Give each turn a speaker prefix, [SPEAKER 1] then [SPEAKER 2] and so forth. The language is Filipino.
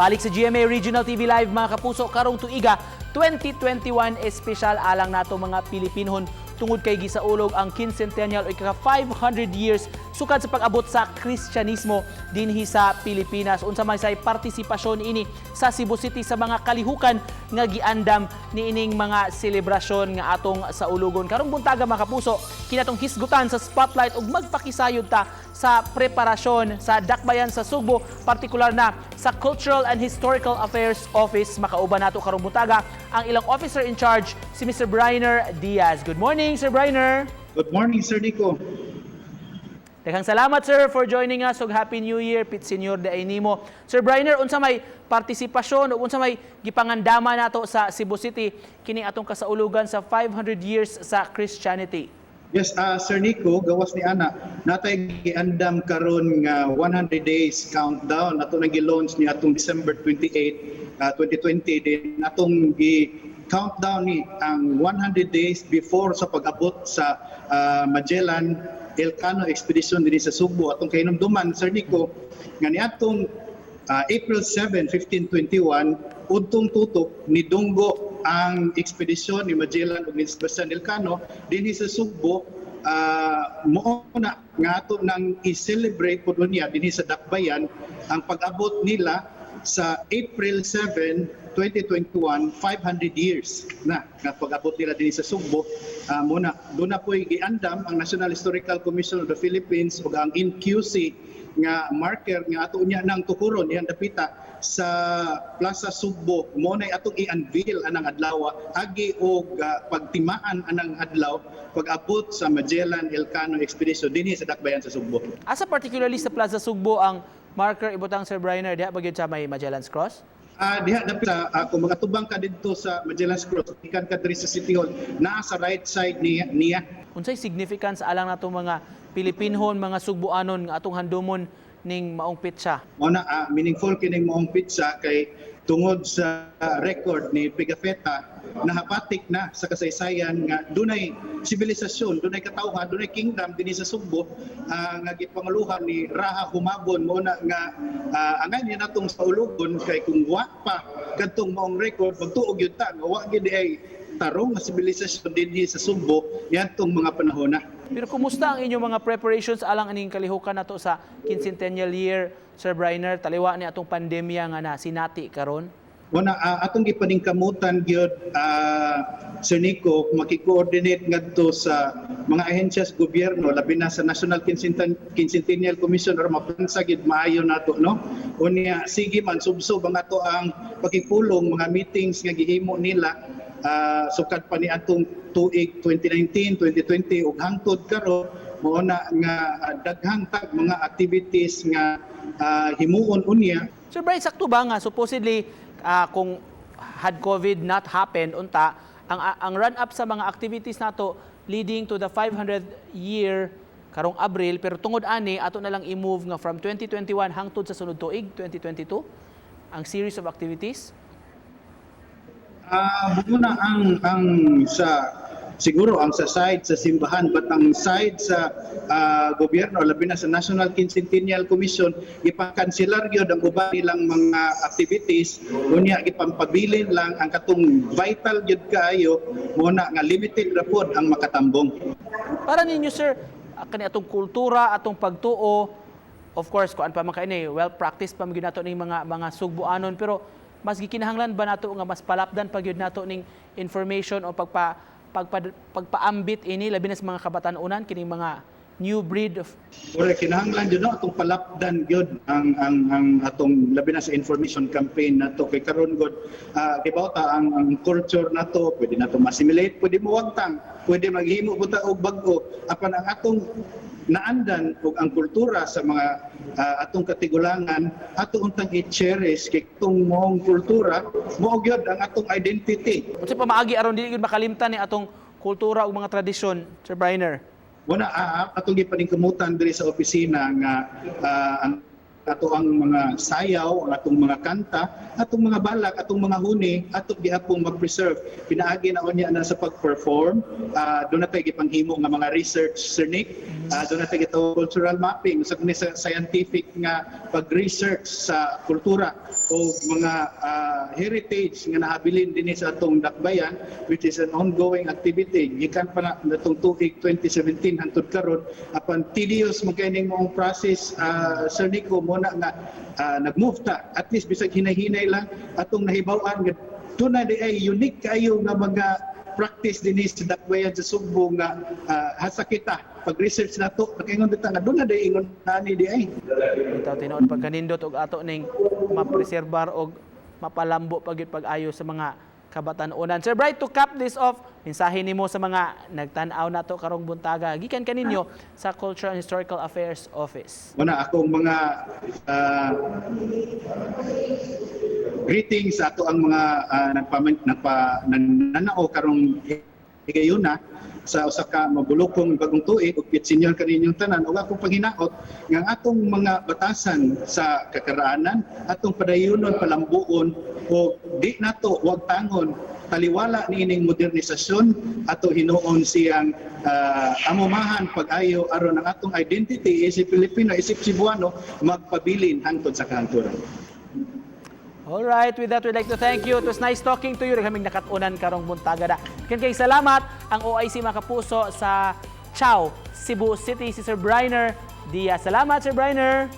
[SPEAKER 1] Balik sa GMA Regional TV Live mga kapuso karong tuiga 2021 espesyal alang nato mga Pilipinhon. Tungod kay gisaulog ang quincentennial o ika 500 years sukad sa pag-abot sa Kristyanismo dinhi sa Pilipinas unsa may say partisipasyon ini sa Cebu City sa mga kalihukan nga giandam niining mga selebrasyon nga atong sa ulugon karong buntaga mga kapuso kinatong hisgutan sa spotlight ug magpakisayod ta sa preparasyon sa dakbayan sa Sugbo partikular na sa Cultural and Historical Affairs Office makauban nato karong buntaga ang ilang officer in charge si Mr. Briner Diaz good morning Sir Briner
[SPEAKER 2] Good morning, Sir Nico.
[SPEAKER 1] Daghang salamat sir for joining us ug Happy New Year Pit Senior de Ainimo. Sir Briner, unsa may partisipasyon o unsa may gipangandama nato sa Cebu City kini atong kasaulugan sa 500 years sa Christianity?
[SPEAKER 2] Yes, uh, Sir Nico, gawas ni Ana, natay giandam karon nga 100 days countdown ato nang gi-launch ni atong December 28, uh, 2020 din atong gi countdown ni ang 100 days before sa pag-abot sa uh, Magellan Elcano Expedition dinhi sa Subo. Atong kahinumduman Sir Nico nga niadtong uh, April 7, 1521 udtong tutok ni Dunggo ang ekspedisyon ni Magellan ug ni Sebastian Elcano dinhi sa Sugbo uh, mo na nga ato nang i-celebrate po niya dinhi sa Dakbayan ang pag-abot nila sa April 7 2021 500 years na nga pag-abot nila dinhi sa Sugbo uh, muna doon na po giandam ang National Historical Commission of the Philippines ug ang NQC nga marker nga ato niya nang tukuron yan dapita sa Plaza Sugbo mo na atong i-unveil anang adlaw agi og uh, pagtimaan anang adlaw pag-abot sa Magellan Elcano Expedition dinhi sa Dakbayan sa Sugbo.
[SPEAKER 1] Asa particularly sa Plaza Sugbo ang marker ibutang Sir Briner diha ba gyud sa may Magellan's Cross?
[SPEAKER 2] Ah, diha dapat sa ako mga tubang ka didto sa Magellan's Cross ikan ka diri sa City Hall naa sa right side niya niya
[SPEAKER 1] Unsay significance alang nato mga Pilipinhon, mga Sugboanon nga atong handumon ning maong pitsa?
[SPEAKER 2] mo na ah, meaningful kining moong pizza kay tungod sa ah, record ni Pigafetta nahapatik na sa kasaysayan nga dunay sibilisasyon dunay katawhan dunay kingdom dinhi sa Sugbo ah, nga gipanguluhan ni Raha Humabon mo na nga uh, angay niya natong sa ulugon kay kung wa pa kadtong moong record magtuog yun ta nga wa gyud ay tarong nga sibilisasyon dinhi sa Sugbo yadtong mga panahon na
[SPEAKER 1] Pero kumusta ang inyong mga preparations alang aning kalihukan nato sa quincentennial year, Sir Briner, taliwa ni atong pandemya nga na sinati karon?
[SPEAKER 2] Muna uh, atong gipaningkamutan gyud uh, Sir Nico maki-coordinate ngadto sa mga ahensya sa gobyerno labi na sa National Quincentennial, Commission or maplansa gid maayo nato no. Unya sige man subsob ang ato ang pakipulong mga meetings nga gihimo nila uh, sukad pa ni atong tuig 2019, 2020 ug hangtod karon mao na nga uh, daghang tag mga activities nga uh, himuon unya.
[SPEAKER 1] Sir Brian, sakto ba nga? Supposedly ah, kung had COVID not happened unta ang ang run up sa mga activities nato leading to the 500 year karong Abril pero tungod ani ato na lang i-move nga from 2021 hangtod sa sunod tuig 2022 ang series of activities
[SPEAKER 2] Ah, muna ang ang sa siguro ang sa side sa simbahan but ang side sa ah, gobyerno labi na sa National Quincentennial Commission ipangkanselar gyud ang uban nilang mga activities. Unya gipampabilin lang ang katong vital gyud kaayo muna nga limited ra pod ang makatambong.
[SPEAKER 1] Para ninyo sir, ah, kani atong kultura, atong pagtuo, of course kuan pa man well practice pa nato ning mga mga sugbuanon pero mas gikinahanglan ba nato nga mas palapdan pa gyud nato ning information o pagpa pagpa, pagpaambit ini labi na sa mga kabatan-unan kining mga new breed of
[SPEAKER 2] Ora kinahanglan jud no? Atong palapdan gyud ang ang ang atong labi na sa information campaign nato kay karon gud uh, ta ang, ang culture nato pwede nato ma-assimilate pwede mo wagtang pwede maghimo buta og bag-o. Apan ang atong naandan ug ang kultura sa mga ah, atong katigulangan ato untang i-cherish kay itong moong kultura mo gyud ang atong identity.
[SPEAKER 1] Unsa pa maagi aron dili gyud makalimtan ni atong kultura ug mga tradisyon Sir Briner
[SPEAKER 2] Wala uh, atong gipaningkamutan diri sa opisina nga ah, ang ato ang mga sayaw, atong mga kanta, atong mga balak, atong mga huni, ato gihapon mag-preserve. Pinaagi na niya na sa pag-perform. Uh, doon na tayo gipanghimo nga mga research, Sir Nick. Uh, doon na tayo gito cultural mapping, sa sa scientific nga pag-research sa kultura o mga ah, heritage nga nahabilin din sa atong dakbayan which is an ongoing activity. Gikan pa na natong tuig 2017 hangtod karon apan tedious mo kay ning mong process ah, Sir Nico mo na nga ah, nag-move ta. At least bisag hinay-hinay lang atong nahibaw-an nga tunay di ay unique kayo nga mga practice din sa dakbayan sa Sugbo nga ah, hasa kita pag-research nato pakingon dita nga doon na day ingon nani di ay.
[SPEAKER 1] Itaw tinuod pagkanindot og ato ning mapreserbar og mapalambo pagit pag-ayo sa mga kabatan-unan. Sir Bright, to cap this off, mensahe nimo sa mga nagtan-aw nato karong buntaga gikan kaninyo sa Cultural and Historical Affairs Office.
[SPEAKER 2] Muna akong mga ah, greetings sa ato ang mga uh, nagpa, nagpa nananao karong higayuna sa usa ka mabulokong bagong tuig ug pitsinyon kaninyong tanan ug akong panghinaot. Nga atong mga batasan sa kakaraanan atong padayunon palambuon o di nato wag tangon. Taliwala niining modernisasyon ato hinuon siyang ah, amumahan pag-ayo aron ang atong identity isip Pilipino isip Cebuano magpabilin hangtod sa kahanturan.
[SPEAKER 1] All right, with that, we'd like to thank you. It was nice talking to you. Kaming nakatunan karong buntaga da. Kan kay salamat ang OIC mga kapuso sa Chow, Cebu City, si Sir Briner Diaz. Salamat, Sir Briner.